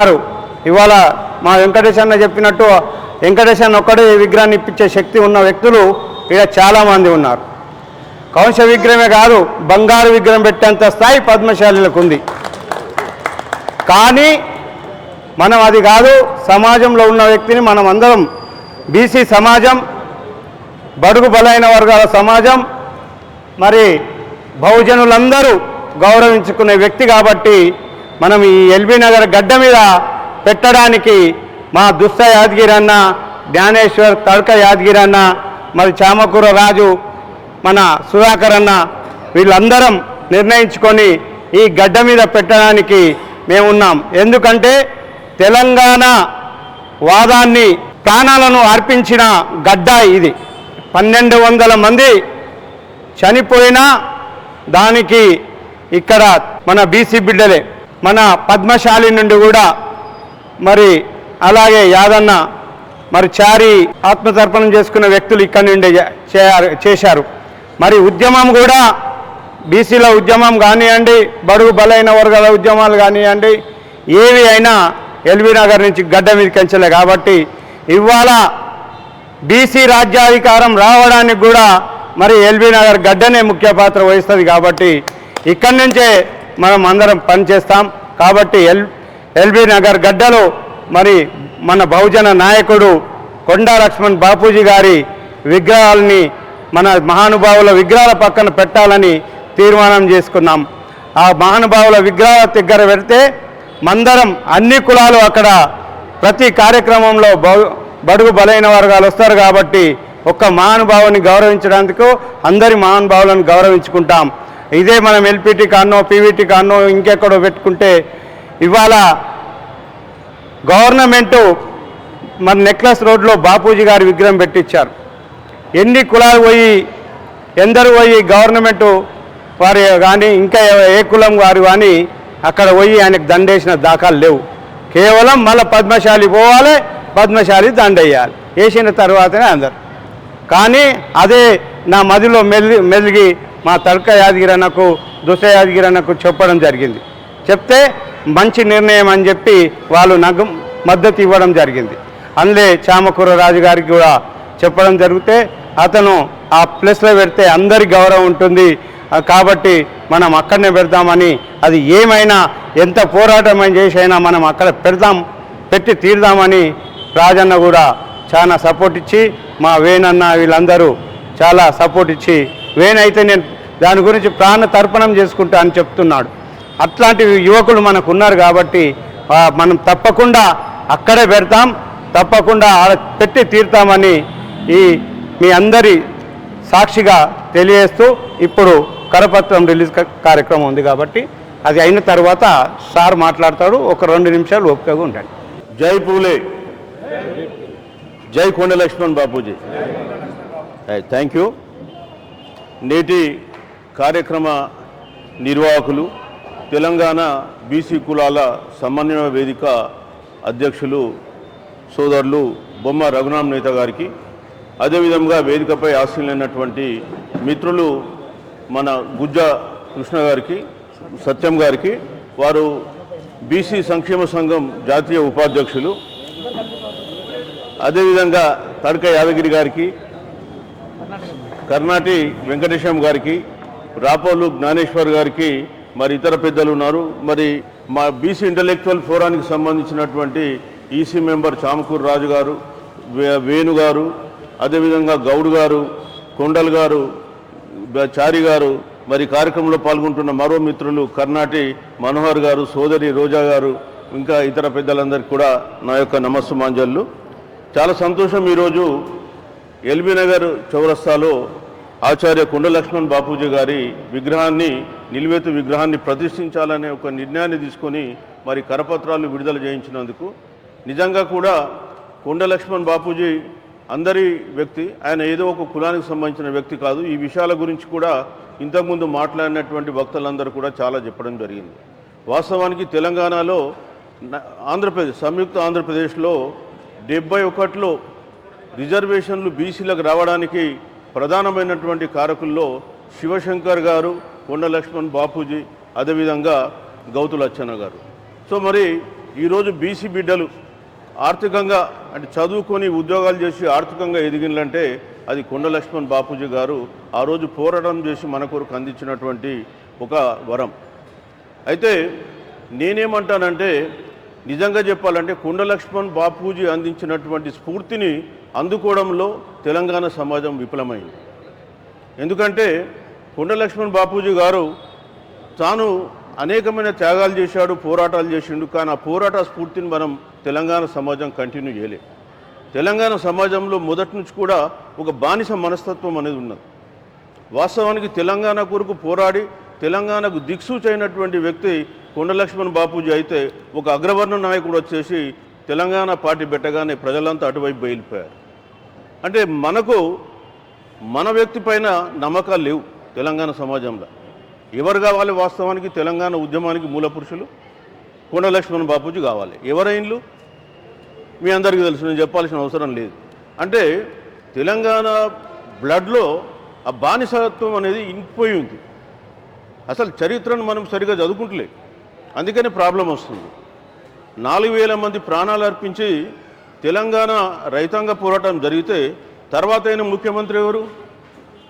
గారు ఇవాళ మా వెంకటేష్ అన్న చెప్పినట్టు వెంకటేష్ అన్న ఒక్కడే విగ్రహాన్ని ఇప్పించే శక్తి ఉన్న వ్యక్తులు ఇక్కడ చాలామంది ఉన్నారు. కౌశ విగ్రహమే కాదు బంగారు విగ్రహం పెట్టేంత స్థాయి పద్మశాలిలకు ఉంది. కానీ మనం అది కాదు సమాజంలో ఉన్న వ్యక్తిని మనం అందరం బీసీ సమాజం బడుగు బలైన వర్గాల సమాజం మరి బహుజనులందరూ గౌరవించుకునే వ్యక్తి కాబట్టి మనం ఈ ఎల్బీ నగర్ గడ్డ మీద పెట్టడానికి మా దుస్త యాదగిరి అన్న జ్ఞానేశ్వర్ తడక యాదగిరి అన్న మరి చామకూర రాజు మన సుధాకర్ అన్న వీళ్ళందరం నిర్ణయించుకొని ఈ గడ్డ మీద పెట్టడానికి మేమున్నాం. ఎందుకంటే తెలంగాణ వాదాన్ని ప్రాణాలను అర్పించిన గడ్డ ఇది. పన్నెండు వందల మంది చనిపోయినా దానికి ఇక్కడ మన బీసీ బిడ్డలే. మన పద్మశాలి నుండి కూడా మరి అలాగే యాదన్న మరి చారి ఆత్మతర్పణం చేసుకున్న వ్యక్తులు ఇక్కడి నుండి చేశారు. మరి ఉద్యమం కూడా బీసీల ఉద్యమం కానివ్వండి బడుగు బలైన వర్గాల ఉద్యమాలు కానివ్వండి ఏవి అయినా ఎల్బీ నగర్ నుంచి గడ్డ మీద కంచలే కాబట్టి ఇవాళ బీసీ రాజ్యాధికారం రావడానికి కూడా మరి ఎల్బీ నగర్ గడ్డనే ముఖ్య పాత్ర వహిస్తుంది కాబట్టి ఇక్కడి నుంచే మనం అందరం పనిచేస్తాం. కాబట్టి ఎల్ ఎల్బీ నగర్ గడ్డలో మరి మన బహుజన నాయకుడు కొండా లక్ష్మణ్ బాపూజీ గారి విగ్రహాలని మన మహానుభావుల విగ్రహాల పక్కన పెట్టాలని తీర్మానం చేసుకున్నాం. ఆ మహానుభావుల విగ్రహాల దగ్గర పెడితే మందరం అన్ని కులాలు అక్కడ ప్రతి కార్యక్రమంలో బడుగు బలైన వర్గాలు వస్తారు కాబట్టి ఒక్క మహానుభావుని గౌరవించడానికి అందరి మహానుభావులను గౌరవించుకుంటాం. ఇదే మనం ఎల్పిటి కానో పీవీటీ కానో ఇంకెక్కడో పెట్టుకుంటే ఇవాళ గవర్నమెంటు మన నెక్లెస్ రోడ్లో బాపూజీ గారి విగ్రహం పెట్టించారు. ఎన్ని కులాలు పోయి ఎందరు పోయి గవర్నమెంటు వారి కానీ ఇంకా ఏ కులం వారు కానీ అక్కడ పోయి ఆయనకు దండేసిన దాఖలు లేవు. కేవలం మళ్ళీ పద్మశాలి పోవాలి పద్మశాలి దండేయాలి. వేసిన తర్వాతనే అందరు. కానీ అదే నా మదిలో మెల్లి మెలిగి మా తడక యాదగిరన్నకు దుస యాదగిరన్నకు చెప్పడం జరిగింది. చెప్తే మంచి నిర్ణయం అని చెప్పి వాళ్ళు నాకు మద్దతు ఇవ్వడం జరిగింది. అందులో చామకూర రాజుగారికి కూడా చెప్పడం జరిగితే అతను ఆ ప్లేస్లో పెడితే అందరి గౌరవం ఉంటుంది. కాబట్టి మనం అక్కడనే పెడదామని అది ఏమైనా ఎంత పోరాటం అని చేసి అయినా మనం అక్కడ పెడదాం పెట్టి తీరుదామని రాజన్న కూడా చాలా సపోర్ట్ ఇచ్చి మా వేణన్న వీళ్ళందరూ చాలా సపోర్ట్ ఇచ్చి వేణైతే నేను దాని గురించి ప్రాణ తర్పణం చేసుకుంటా అని చెప్తున్నాడు. అట్లాంటి యువకులు మనకు ఉన్నారు కాబట్టి మనం తప్పకుండా అక్కడే పెడతాం తప్పకుండా ఆడ పెట్టి తీరుతామని ఈ మీ అందరి సాక్షిగా తెలియజేస్తూ ఇప్పుడు కరపత్రం రిలీజ్ కార్యక్రమం ఉంది కాబట్టి అది అయిన తర్వాత సార్ మాట్లాడతాడు ఒక రెండు నిమిషాలు ఓపికగా ఉండండి. జై పూలే. జై కొండ లక్ష్మణ్ బాపూజీ. థ్యాంక్ యూ నేటి కార్యక్రమ నిర్వాహకులు తెలంగాణ బీసీ కులాల సమన్వయ వేదిక అధ్యక్షులు సోదరులు బొమ్మ రఘునామ్ నేత గారికి అదేవిధంగా వేదికపై ఆశీలైనటువంటి మిత్రులు మన గుజ్జ కృష్ణ గారికి సత్యం గారికి వారు బీసీ సంక్షేమ సంఘం జాతీయ ఉపాధ్యక్షులు అదేవిధంగా తడక యాదగిరి గారికి కర్ణాటి వెంకటేశం గారికి రాపోలు జ్ఞానేశ్వర్ గారికి మరి ఇతర పెద్దలు ఉన్నారు. మరి మా బీసీ ఇంటలెక్చువల్ ఫోరానికి సంబంధించినటువంటి ఈసీ మెంబర్ చామకూరు రాజు గారు వేణు గారు అదేవిధంగా గౌడ్ గారు కొండల్ గారు చారి గారు మరి కార్యక్రమంలో పాల్గొంటున్న మరో మిత్రులు కర్ణాటి మనోహర్ గారు సోదరి రోజా గారు ఇంకా ఇతర పెద్దలందరికీ కూడా నా యొక్క నమస్సు మాంజల్లు చాలా సంతోషం ఈరోజు ఎల్బీ నగర్ చౌరస్తాలో ఆచార్య కుండ లక్ష్మణ్ బాపూజీ గారి విగ్రహాన్ని నిలువెత్తు విగ్రహాన్ని ప్రతిష్ఠించాలనే ఒక నిర్ణయాన్ని తీసుకొని మరి కరపత్రాలు విడుదల చేయించినందుకు నిజంగా కూడా కొండ లక్ష్మణ్ బాపూజీ అందరి వ్యక్తి ఆయన ఏదో ఒక కులానికి సంబంధించిన వ్యక్తి కాదు. ఈ విషయాల గురించి కూడా ఇంతకుముందు మాట్లాడినటువంటి వక్తలందరూ కూడా చాలా చెప్పడం జరిగింది. వాస్తవానికి తెలంగాణలో ఆంధ్రప్రదేశ్ సంయుక్త ఆంధ్రప్రదేశ్లో డెబ్బై ఒకటిలో రిజర్వేషన్లు బీసీలకు రావడానికి ప్రధానమైనటువంటి కారకుల్లో శివశంకర్ గారు కొండ లక్ష్మణ్ బాపూజీ అదేవిధంగా గౌతుల అచ్చన్న గారు. సో మరి ఈరోజు బీసీ బిడ్డలు ఆర్థికంగా అంటే చదువుకొని ఉద్యోగాలు చేసి ఆర్థికంగా ఎదిగినంటే అది కొండ లక్ష్మణ్ బాపూజీ గారు ఆ రోజు పోరాటం చేసి మన కొరకు అందించినటువంటి ఒక వరం. అయితే నేనేమంటానంటే నిజంగా చెప్పాలంటే కొండ లక్ష్మణ్ బాపూజీ అందించినటువంటి స్ఫూర్తిని అందుకోవడంలో తెలంగాణ సమాజం విఫలమైంది. ఎందుకంటే కొండ లక్ష్మణ్ బాపూజీ గారు తాను అనేకమైన త్యాగాలు చేశాడు పోరాటాలు చేసిండు కానీ ఆ పోరాట స్ఫూర్తిని మనం తెలంగాణ సమాజం కంటిన్యూ చేయలేం తెలంగాణ సమాజంలో మొదటి నుంచి కూడా ఒక బానిస మనస్తత్వం అనేది ఉన్నది. వాస్తవానికి తెలంగాణ కొరకు పోరాడి తెలంగాణకు దిక్సూచైనటువంటి వ్యక్తి కొండ లక్ష్మణ్ బాపూజీ అయితే ఒక అగ్రవర్ణ నాయకుడు వచ్చేసి తెలంగాణ పార్టీ పెట్టగానే ప్రజలంతా అటువైపు బయలుపోయారు అంటే మనకు మన వ్యక్తి పైన నమ్మకాలు లేవు తెలంగాణ సమాజంలో. ఎవరు కావాలి వాస్తవానికి? తెలంగాణ ఉద్యమానికి మూల పురుషులు. కొండలక్ష్మణ్ బాపూజీ కావాలి. ఎవరైన్లు మీ అందరికీ తెలుసు నేను చెప్పాల్సిన అవసరం లేదు. అంటే తెలంగాణ బ్లడ్లో ఆ బానిసత్వం అనేది ఇంకిపోయి ఉంది. అసలు చరిత్రను మనం సరిగా చదువుకుంటలే అందుకని ప్రాబ్లం వస్తుంది. నాలుగు వేల మంది ప్రాణాలు అర్పించి తెలంగాణ రైతాంగ పోరాటం జరిగితే తర్వాత అయిన ముఖ్యమంత్రి ఎవరు?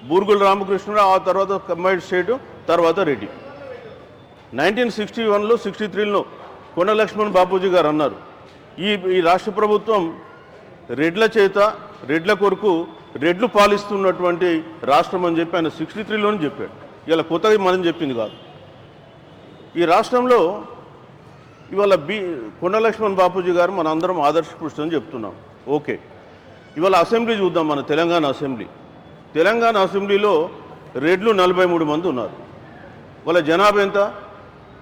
బూర్గుల రామకృష్ణుడు ఆ తర్వాత కంబైన్డ్ స్టేటు తర్వాత రెడ్డి. నైన్టీన్ సిక్స్టీ వన్లో సిక్స్టీ త్రీలో కొండ లక్ష్మణ్ బాపూజీ గారు అన్నారు. ఈ ఈ రాష్ట్ర ప్రభుత్వం రెడ్ల చేత రెడ్ల కొరకు రెడ్లు పాలిస్తున్నటువంటి రాష్ట్రం అని చెప్పి ఆయన సిక్స్టీ త్రీలోనే చెప్పాడు. ఇలా కొత్తగా మనం చెప్పింది కాదు. ఈ రాష్ట్రంలో ఇవాళ బి కొండలక్ష్మణ్ బాపూజీ గారు మన అందరం ఆదర్శపురుషులని చెప్తున్నాం. ఓకే. ఇవాళ అసెంబ్లీ చూద్దాం మన తెలంగాణ అసెంబ్లీ. తెలంగాణ అసెంబ్లీలో రెడ్లు నలభై మూడు మంది ఉన్నారు. వాళ్ళ జనాభా ఎంత?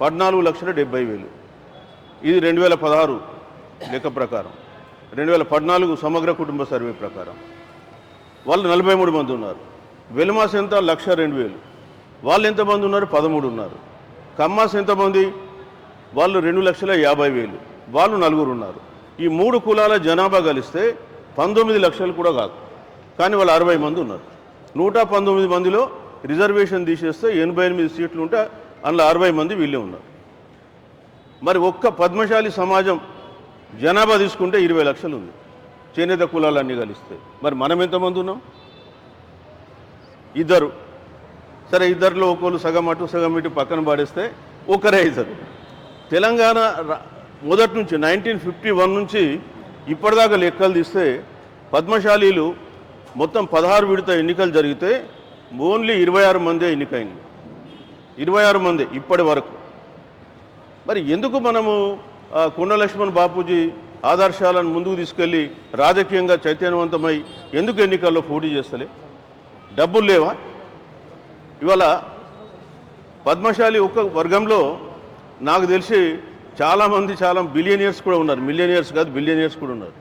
పద్నాలుగు లక్షల డెబ్బై వేలు. ఇది రెండు వేల పదహారు లెక్క ప్రకారం. రెండు వేల పద్నాలుగు సమగ్ర కుటుంబ సర్వే ప్రకారం. వాళ్ళు నలభై మూడు మంది ఉన్నారు. వెలుమాస్ ఎంత? లక్ష రెండు వేలు. వాళ్ళు ఎంతమంది ఉన్నారు? పదమూడు ఉన్నారు. కమ్మాస్ ఎంతమంది వాళ్ళు రెండు లక్షల యాభై వేలు. వాళ్ళు నలుగురు ఉన్నారు. ఈ మూడు కులాల జనాభా కలిస్తే పంతొమ్మిది లక్షలు కూడా కాదు. కానీ వాళ్ళు అరవై మంది ఉన్నారు. నూట పంతొమ్మిది మందిలో రిజర్వేషన్ తీసేస్తే ఎనభై ఎనిమిది సీట్లు ఉంటే అందులో అరవై మంది వీళ్ళే ఉన్నారు. మరి ఒక్క పద్మశాలి సమాజం జనాభా తీసుకుంటే ఇరవై లక్షలు ఉంది. చేనేత కులాలన్నీ కలిస్తే. మరి మనం ఎంతమంది ఉన్నాం? ఇద్దరు. సరే ఇద్దరిలో ఒకళ్ళు సగం అటు సగం ఇటు పక్కన పాడేస్తే ఒకరే అవుతారు తెలంగాణ మొదటి నుంచి నైన్టీన్ ఫిఫ్టీ వన్ నుంచి ఇప్పటిదాకా లెక్కలు తీస్తే పద్మశాలీలు మొత్తం పదహారు విడత ఎన్నికలు జరిగితే ఓన్లీ ఇరవై ఆరు మందే ఎన్నికైంది. ఇరవై ఆరు మంది ఇప్పటి వరకు. మరి ఎందుకు మనము కుండలక్ష్మణ్ లక్ష్మణ్ బాపూజీ ఆదర్శాలను ముందుకు తీసుకెళ్ళి రాజకీయంగా చైతన్యవంతమై ఎందుకు ఎన్నికల్లో పోటీ చేస్తలే? డబ్బులు లేవా? ఇవాళ పద్మశాలి ఒక వర్గంలో నాకు తెలిసి చాలామంది చాలా బిలియనియర్స్ కూడా ఉన్నారు. మిలియనియర్స్ కాదు బిలియనియర్స్ కూడా ఉన్నారు.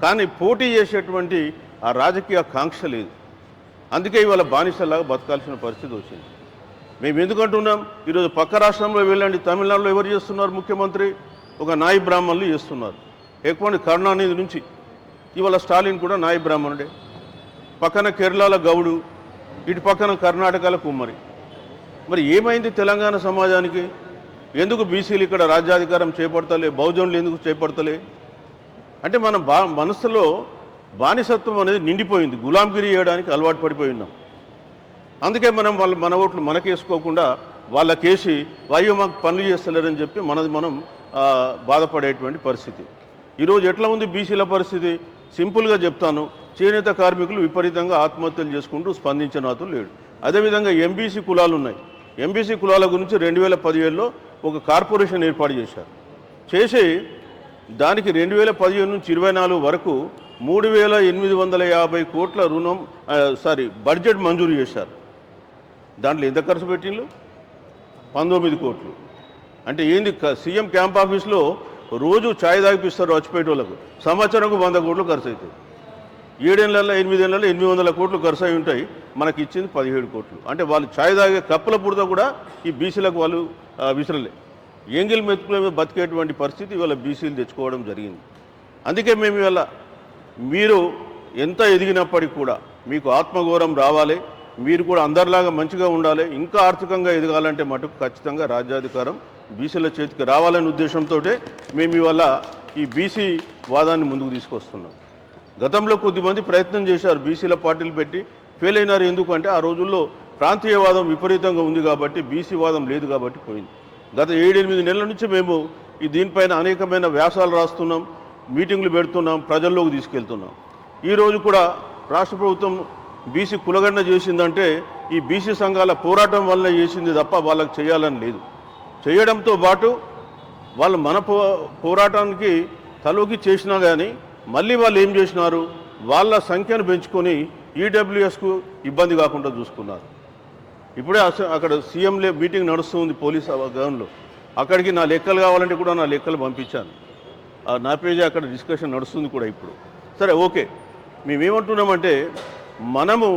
కానీ పోటీ చేసేటువంటి ఆ రాజకీయ కాంక్ష లేదు. అందుకే ఇవాళ బానిసలాగా బతకాల్సిన పరిస్థితి వచ్చింది. మేము ఎందుకంటున్నాం? ఈరోజు పక్క రాష్ట్రంలో వెళ్ళండి. తమిళనాడులో ఎవరు చేస్తున్నారు? ముఖ్యమంత్రి ఒక నాయి బ్రాహ్మణులు చేస్తున్నారు. ఎక్కువ కరుణానిధి నుంచి. ఇవాళ స్టాలిన్ కూడా నాయి బ్రాహ్మణుడే. పక్కన కేరళలో గౌడు ఇటు పక్కన కర్ణాటకలో కుమ్మరి. మరి ఏమైంది తెలంగాణ సమాజానికి? ఎందుకు బీసీలు ఇక్కడ రాజ్యాధికారం చేపడతలే? బహుజనులు ఎందుకు చేపడతలే? అంటే మన బా మనసులో బానిసత్వం అనేది నిండిపోయింది. గులాంగిరి చేయడానికి అలవాటు పడిపోయి ఉన్నాం. అందుకే మనం వాళ్ళ మన ఓట్లు మనకేసుకోకుండా వాళ్ళకేసి వాయు మాకు పనులు చేస్తలేరని చెప్పి మనది మనం బాధపడేటువంటి పరిస్థితి. ఈరోజు ఎట్లా ఉంది బీసీల పరిస్థితి? సింపుల్గా చెప్తాను. చేనేత కార్మికులు విపరీతంగా ఆత్మహత్యలు చేసుకుంటూ స్పందించిన అతను లేడు అదేవిధంగా ఎంబీసీ కులాలు ఉన్నాయి ఎంబీసీ కులాల గురించి రెండు వేల పదిహేడులో ఒక కార్పొరేషన్ ఏర్పాటు చేశారు. చేసి దానికి రెండు వేల పదిహేను నుంచి ఇరవై నాలుగు వరకు మూడు వేల ఎనిమిది వందల యాభై కోట్ల రుణం సారీ బడ్జెట్ మంజూరు చేశారు. దాంట్లో ఎంత ఖర్చు పెట్టిండ్రు పంతొమ్మిది కోట్లు. అంటే ఏంది సీఎం క్యాంప్ ఆఫీస్లో రోజు ఛాయ్ తాగిపిస్తారు వచ్చిపోయేటోళ్ళకు సంవత్సరంకు వంద కోట్లు ఖర్చు అవుతుంది ఏడేళ్ళలో ఎనిమిదేళ్ళలో ఎనిమిది వందల కోట్లు ఖర్చు అయి ఉంటాయి. మనకి ఇచ్చింది పదిహేడు కోట్లు. అంటే వాళ్ళు ఛాయ్ తాగే కప్పుల పుడత కూడా ఈ బీసీలకు వాళ్ళు ఆ, విసరలే. ఎంగిల్ మెతుకుల మీద బతికేటువంటి పరిస్థితి ఇవాళ బీసీలు తెచ్చుకోవడం జరిగింది. అందుకే మేము ఇవాళ మీరు ఎంత ఎదిగినప్పటికీ కూడా మీకు ఆత్మగౌరవం రావాలి. మీరు కూడా అందరిలాగా మంచిగా ఉండాలి. ఇంకా ఆర్థికంగా ఎదగాలంటే మటుకు ఖచ్చితంగా రాజ్యాధికారం బీసీల చేతికి రావాలనే ఉద్దేశంతో మేము ఇవాళ ఈ బీసీ వాదాన్ని ముందుకు తీసుకొస్తున్నాం. గతంలో కొద్దిమంది ప్రయత్నం చేశారు. బీసీల పార్టీలు పెట్టి ఫెయిల్ అయినారు ఎందుకంటే ఆ రోజుల్లో ప్రాంతీయవాదం విపరీతంగా ఉంది కాబట్టి బీసీ వాదం లేదు కాబట్టి పోయింది. గత ఏడెనిమిది నెలల నుంచి మేము ఈ దీనిపైన అనేకమైన వ్యాసాలు రాస్తున్నాం మీటింగ్లు పెడుతున్నాం ప్రజల్లోకి తీసుకెళ్తున్నాం. ఈరోజు కూడా రాష్ట్ర ప్రభుత్వం బీసీ కులగణన చేసిందంటే ఈ బీసీ సంఘాల పోరాటం వల్ల చేసింది తప్ప వాళ్ళకి చేయాలని లేదు. చేయడంతో పాటు వాళ్ళు మన పో పోరాటానికి తలోకి చేసినా కానీ మళ్ళీ వాళ్ళు ఏం చేసినారు? వాళ్ళ సంఖ్యను పెంచుకొని ఈడబ్ల్యూఎస్కు ఇబ్బంది కాకుండా చూసుకున్నారు. ఇప్పుడే అక్కడ సీఎంలే మీటింగ్ నడుస్తుంది పోలీస్ గౌన్లో అక్కడికి నా లెక్కలు కావాలంటే కూడా నా లెక్కలు పంపించాను. ఆ నా పేజీ అక్కడ డిస్కషన్ నడుస్తుంది కూడా ఇప్పుడు. సరే ఓకే. మేమేమంటున్నామంటే మనము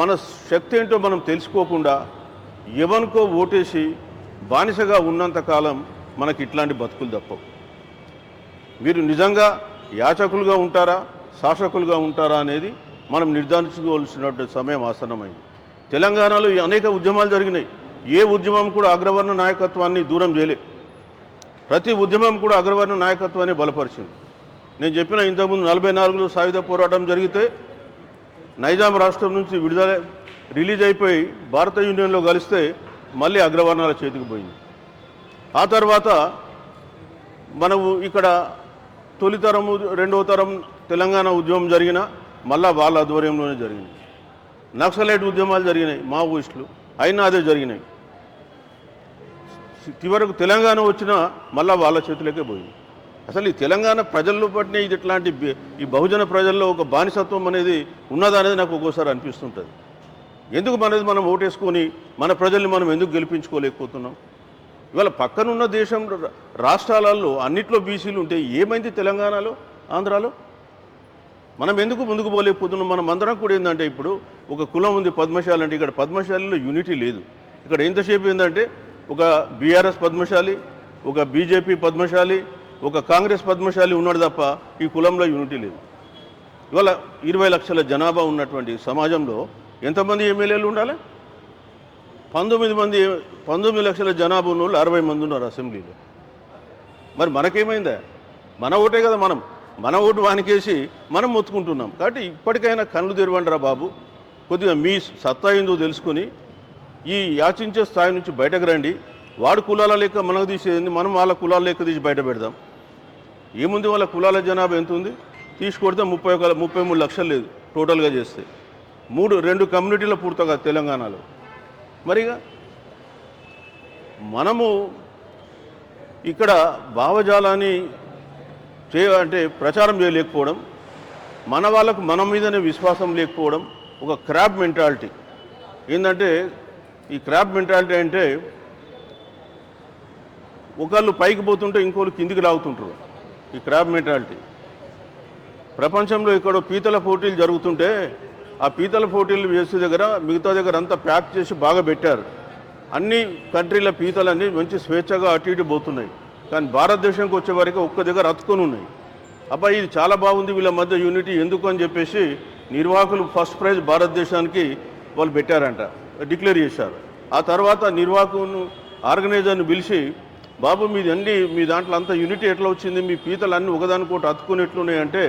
మన శక్తి ఏంటో మనం తెలుసుకోకుండా ఎవరికో ఓటేసి బానిసగా ఉన్నంత కాలం మనకి ఇట్లాంటి బతుకులు తప్పవు. మీరు నిజంగా యాచకులుగా ఉంటారా శాసకులుగా ఉంటారా అనేది మనం నిర్ధారించుకోవాల్సినటువంటి సమయం ఆసన్నమైంది. తెలంగాణలో అనేక ఉద్యమాలు జరిగినాయి. ఏ ఉద్యమం కూడా అగ్రవర్ణ నాయకత్వాన్ని దూరం చేయలే ప్రతి ఉద్యమం కూడా అగ్రవర్ణ నాయకత్వాన్ని బలపరిచింది. నేను చెప్పిన ఇంతకుముందు నలభై నాలుగులో సాయుధ పోరాటం జరిగితే నైజాం రాష్ట్రం నుంచి విడుదల రిలీజ్ అయిపోయి భారత యూనియన్లో కలిస్తే మళ్ళీ అగ్రవర్ణాల చేతికి పోయింది. ఆ తర్వాత మనము ఇక్కడ తొలితరము రెండవ తరం తెలంగాణ ఉద్యమం జరిగిన మళ్ళా వాళ్ళ ఆధ్వర్యంలోనే జరిగింది. నక్సలైట్ ఉద్యమాలు జరిగినాయి మావోయిస్టులు అయినా అదే జరిగినాయి. చివరకు తెలంగాణ వచ్చినా మళ్ళా వాళ్ళ చేతులకే పోయింది. అసలు ఈ తెలంగాణ ప్రజల్లో పట్టిన ఇది ఇట్లాంటి ఈ బహుజన ప్రజల్లో ఒక బానిసత్వం అనేది ఉన్నదనేది నాకు ఒక్కోసారి అనిపిస్తుంటుంది. ఎందుకు మనది మనం ఓటేసుకొని మన ప్రజల్ని మనం ఎందుకు గెలిపించుకోలేకపోతున్నాం? ఇవాళ పక్కనున్న దేశం రాష్ట్రాలలో అన్నిట్లో బీసీలు ఉంటే ఏమైంది తెలంగాణలో ఆంధ్రాలో? మనం ఎందుకు ముందుకు పోలేకపోతున్నాం? మనం అందరం కూడా ఏంటంటే ఇప్పుడు ఒక కులం ఉంది పద్మశాలి అంటే ఇక్కడ పద్మశాలిలో యూనిటీ లేదు. ఇక్కడ ఎంతసేపు ఏంటంటే ఒక బీఆర్ఎస్ పద్మశాలి ఒక బీజేపీ పద్మశాలి ఒక కాంగ్రెస్ పద్మశాలి ఉన్నాడు తప్ప ఈ కులంలో యూనిటీ లేదు. ఇవాళ ఇరవై లక్షల జనాభా ఉన్నటువంటి సమాజంలో ఎంతమంది ఎమ్మెల్యేలు ఉండాలి? పంతొమ్మిది మంది పంతొమ్మిది లక్షల జనాభా ఉన్న వాళ్ళు అరవై మంది ఉన్నారు అసెంబ్లీలో. మరి మనకేమైందా? మన ఓటే కదా మనం. మన ఓటు వానికేసి మనం మొత్తుకుంటున్నాం. కాబట్టి ఇప్పటికైనా కళ్ళు తెరవండిరా బాబు. కొద్దిగా మీ సత్తా ఏందో తెలుసుకుని ఈ యాచించే స్థాయి నుంచి బయటకు రండి. వాడు కులాల లెక్క మనకు తీసేది మనం వాళ్ళ కులాల లెక్క తీసి బయట పెడదాం. ఏముంది వాళ్ళ కులాల జనాభా ఎంత ఉంది? తీసుకొడితే ముప్పై ఒక ముప్పై మూడు లక్షలు లేదు టోటల్గా చేస్తే. మూడు రెండు కమ్యూనిటీల పూర్తగా తెలంగాణలో. మరిగా మనము ఇక్కడ భావజాలాన్ని చే అంటే ప్రచారం చేయలేకపోవడం మన వాళ్ళకు మన మీదనే విశ్వాసం లేకపోవడం ఒక క్రాబ్ మెంటాలిటీ. ఏంటంటే ఈ క్రాబ్ మెంటాలిటీ అంటే ఒకళ్ళు పైకి పోతుంటే ఇంకోళ్ళు కిందికి లాగుతుంటారు. ఈ క్రాబ్ మెంటాలిటీ. ప్రపంచంలో ఇక్కడ పీతల పోటీలు జరుగుతుంటే ఆ పీతల పోటీలు వేసే దగ్గర మిగతా దగ్గర అంతా ప్యాక్ చేసి బాగా పెట్టారు. అన్ని కంట్రీల పీతలన్నీ మంచి స్వేచ్ఛగా అటు ఇటు పోతున్నాయి. కానీ భారతదేశంకి వచ్చే వరకు ఒక్క దగ్గర అతుకొని ఉన్నాయి. అబ్బాయి ఇది చాలా బాగుంది వీళ్ళ మధ్య యూనిటీ ఎందుకు అని చెప్పేసి నిర్వాహకులు ఫస్ట్ ప్రైజ్ భారతదేశానికి వాళ్ళు పెట్టారంట డిక్లేర్ చేశారు. ఆ తర్వాత నిర్వాహకును ఆర్గనైజర్ని పిలిచి బాబు మీది అన్ని మీ దాంట్లో అంత యూనిటీ ఎట్లా వచ్చింది? మీ పీతలు అన్నీ ఒకదానికోటి అతుకుని ఎట్లున్నాయంటే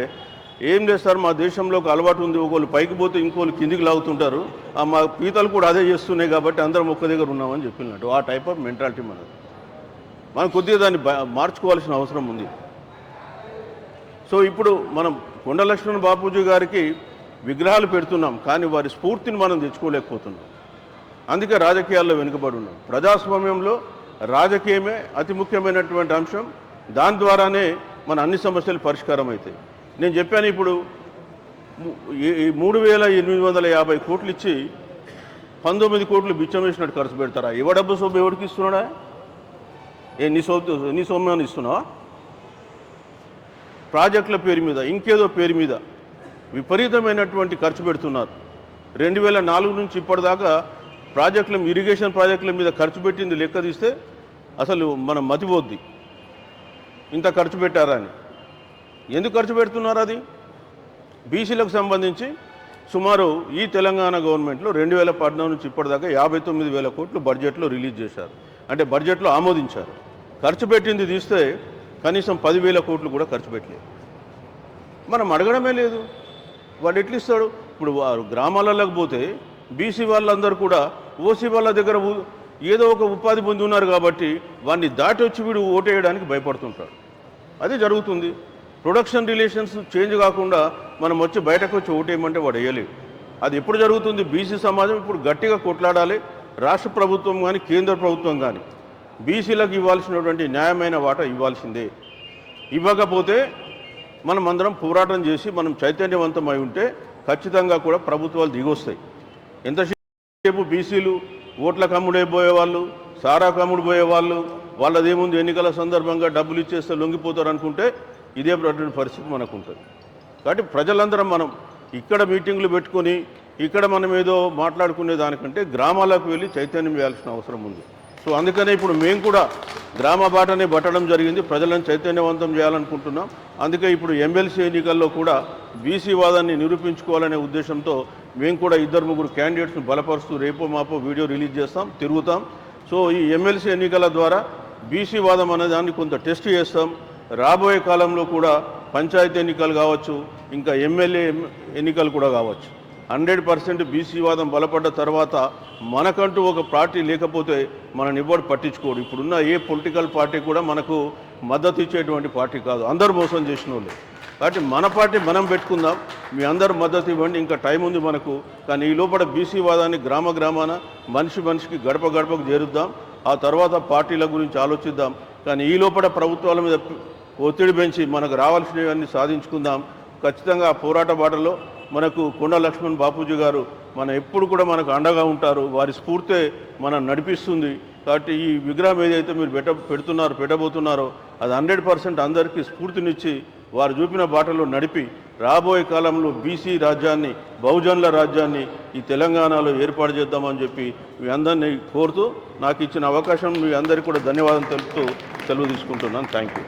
ఏం లేదు సార్ మా దేశంలో ఒక అలవాటు ఉంది. ఒకళ్ళు పైకి పోతే ఇంకోళ్ళు కిందికి లాగుతుంటారు. ఆ మా పీతలు కూడా అదే చేస్తున్నాయి కాబట్టి అందరం ఒక్క దగ్గర ఉన్నామని చెప్పినట్టు. ఆ టైప్ ఆఫ్ మెంటాలిటీ మనది. మనం కొద్దిగా దాన్ని మార్చుకోవాల్సిన అవసరం ఉంది. సో ఇప్పుడు మనం కొండలక్ష్మణ్ బాపూజీ గారికి విగ్రహాలు పెడుతున్నాం కానీ వారి స్ఫూర్తిని మనం తెచ్చుకోలేకపోతున్నాం. అందుకే రాజకీయాల్లో వెనుకబడి ఉన్నాం. ప్రజాస్వామ్యంలో రాజకీయమే అతి ముఖ్యమైనటువంటి అంశం. దాని ద్వారానే మన అన్ని సమస్యలు పరిష్కారం అవుతాయి నేను చెప్పాను ఇప్పుడు మూడు వేల ఎనిమిది వందల యాభై కోట్లు ఇచ్చి పంతొమ్మిది కోట్లు బిచ్చం వేసినట్టు ఖర్చు పెడతారా? ఇవ డబ్బు సొమ్ము ఎవరికి ఇస్తున్నాడా? ఏ నీ సొమ్ము నీ సొమ్ము ఇస్తున్నావా? ప్రాజెక్టుల పేరు మీద ఇంకేదో పేరు మీద విపరీతమైనటువంటి ఖర్చు పెడుతున్నారు. రెండు వేల నాలుగు నుంచి ఇప్పటిదాకా ప్రాజెక్టుల ఇరిగేషన్ ప్రాజెక్టుల మీద ఖర్చు పెట్టింది లెక్క తీస్తే అసలు మనం మతిపోద్ది ఇంత ఖర్చు పెట్టారా అని. ఎందుకు ఖర్చు పెడుతున్నారు అది? బీసీలకు సంబంధించి సుమారు ఈ తెలంగాణ గవర్నమెంట్లో రెండు వేల పద్నాలుగు నుంచి ఇప్పటిదాకా యాభై తొమ్మిది వేల కోట్లు బడ్జెట్లో రిలీజ్ చేశారు. అంటే బడ్జెట్లో ఆమోదించారు. ఖర్చు పెట్టింది తీస్తే కనీసం పదివేల కోట్లు కూడా ఖర్చు పెట్టలేదు. మనం అడగడమే లేదు. వాడు ఎట్లిస్తాడు? ఇప్పుడు వారు గ్రామాలలోకి పోతే బీసీ వాళ్ళందరూ కూడా ఓసీ వాళ్ళ దగ్గర ఏదో ఒక ఉపాధి పొంది ఉన్నారు కాబట్టి వాడిని దాటి వచ్చి వీడు ఓటేయడానికి భయపడుతుంటాడు. అది జరుగుతుంది. ప్రొడక్షన్ రిలేషన్స్ చేంజ్ కాకుండా మనం వచ్చి బయటకు వచ్చి ఓటేయమంటే వాడు వేయలేడు. అది ఎప్పుడు జరుగుతుంది? బీసీ సమాజం ఇప్పుడు గట్టిగా కొట్లాడాలి. రాష్ట్ర ప్రభుత్వం కానీ కేంద్ర ప్రభుత్వం కానీ బీసీలకు ఇవ్వాల్సినటువంటి న్యాయమైన వాటా ఇవ్వాల్సిందే. ఇవ్వకపోతే మనం అందరం పోరాటం చేసి మనం చైతన్యవంతమై ఉంటే ఖచ్చితంగా కూడా ప్రభుత్వాలు దిగొస్తాయి. ఎంతసేపు బీసీలు ఓట్ల కమ్ముడే పోయేవాళ్ళు సారా కమ్ముడు పోయేవాళ్ళు వాళ్ళదేముంది ఎన్నికల సందర్భంగా డబ్బులు ఇచ్చేస్తే లొంగిపోతారు అనుకుంటే ఇదే ప్రటువంటి పరిస్థితి మనకు ఉంటుంది కాబట్టి ప్రజలందరం మనం ఇక్కడ మీటింగ్లు పెట్టుకొని ఇక్కడ మనం ఏదో మాట్లాడుకునే దానికంటే గ్రామాలకు వెళ్ళి చైతన్యం వేయాల్సిన అవసరం ఉంది. సో అందుకనే ఇప్పుడు మేము కూడా గ్రామ బాటనే పట్టడం జరిగింది. ప్రజలను చైతన్యవంతం చేయాలనుకుంటున్నాం. అందుకే ఇప్పుడు ఎమ్మెల్సీ ఎన్నికల్లో కూడా బీసీ వాదాన్ని నిరూపించుకోవాలనే ఉద్దేశంతో మేము కూడా ఇద్దరు ముగ్గురు క్యాండిడేట్స్ని బలపరుస్తూ రేపో మాపో వీడియో రిలీజ్ చేస్తాం తిరుగుతాం. సో ఈ ఎమ్మెల్సీ ఎన్నికల ద్వారా బీసీ వాదం అనే దాన్ని కొంత టెస్ట్ చేస్తాం. రాబోయే కాలంలో కూడా పంచాయతీ ఎన్నికలు కావచ్చు ఇంకా ఎమ్మెల్యే ఎన్నికలు కూడా కావచ్చు. హండ్రెడ్ పర్సెంట్ బీసీ వాదం బలపడ్డ తర్వాత మనకంటూ ఒక పార్టీ లేకపోతే మనని ఎవరు పట్టించుకోడు ఇప్పుడున్న ఏ పొలిటికల్ పార్టీ కూడా మనకు మద్దతు ఇచ్చేటువంటి పార్టీ కాదు. అందరూ మోసం చేసిన వాళ్ళు కాబట్టి మన పార్టీ మనం పెట్టుకుందాం. మీ అందరు మద్దతు ఇవ్వండి. ఇంకా టైం ఉంది మనకు. కానీ ఈ లోపల బీసీ వాదాన్ని గ్రామ గ్రామాన మనిషి మనిషికి గడప గడపకు చేరుద్దాం. ఆ తర్వాత పార్టీల గురించి ఆలోచిద్దాం. కానీ ఈ లోపల ప్రభుత్వాల మీద ఒత్తిడి పెంచి మనకు రావాల్సినవన్నీ సాధించుకుందాం. ఖచ్చితంగా పోరాట బాటలో మనకు కొండ లక్ష్మణ్ బాపూజీ గారు మన ఎప్పుడు కూడా మనకు అండగా ఉంటారు. వారి స్ఫూర్తే మనం నడిపిస్తుంది. కాబట్టి ఈ విగ్రహం ఏదైతే మీరు పెట్ట పెడుతున్నారో పెట్టబోతున్నారో అది హండ్రెడ్ పర్సెంట్ అందరికీ స్ఫూర్తినిచ్చి వారు చూపిన బాటలో నడిపి రాబోయే కాలంలో బీసీ రాజ్యాన్ని బహుజనుల రాజ్యాన్ని ఈ తెలంగాణలో ఏర్పాటు చేద్దామని చెప్పి మీ అందరినీ కోరుతూ నాకు ఇచ్చిన అవకాశం మీ అందరికీ కూడా ధన్యవాదం తెలుపుతూ సెలవు తీసుకుంటున్నాను. Thank you.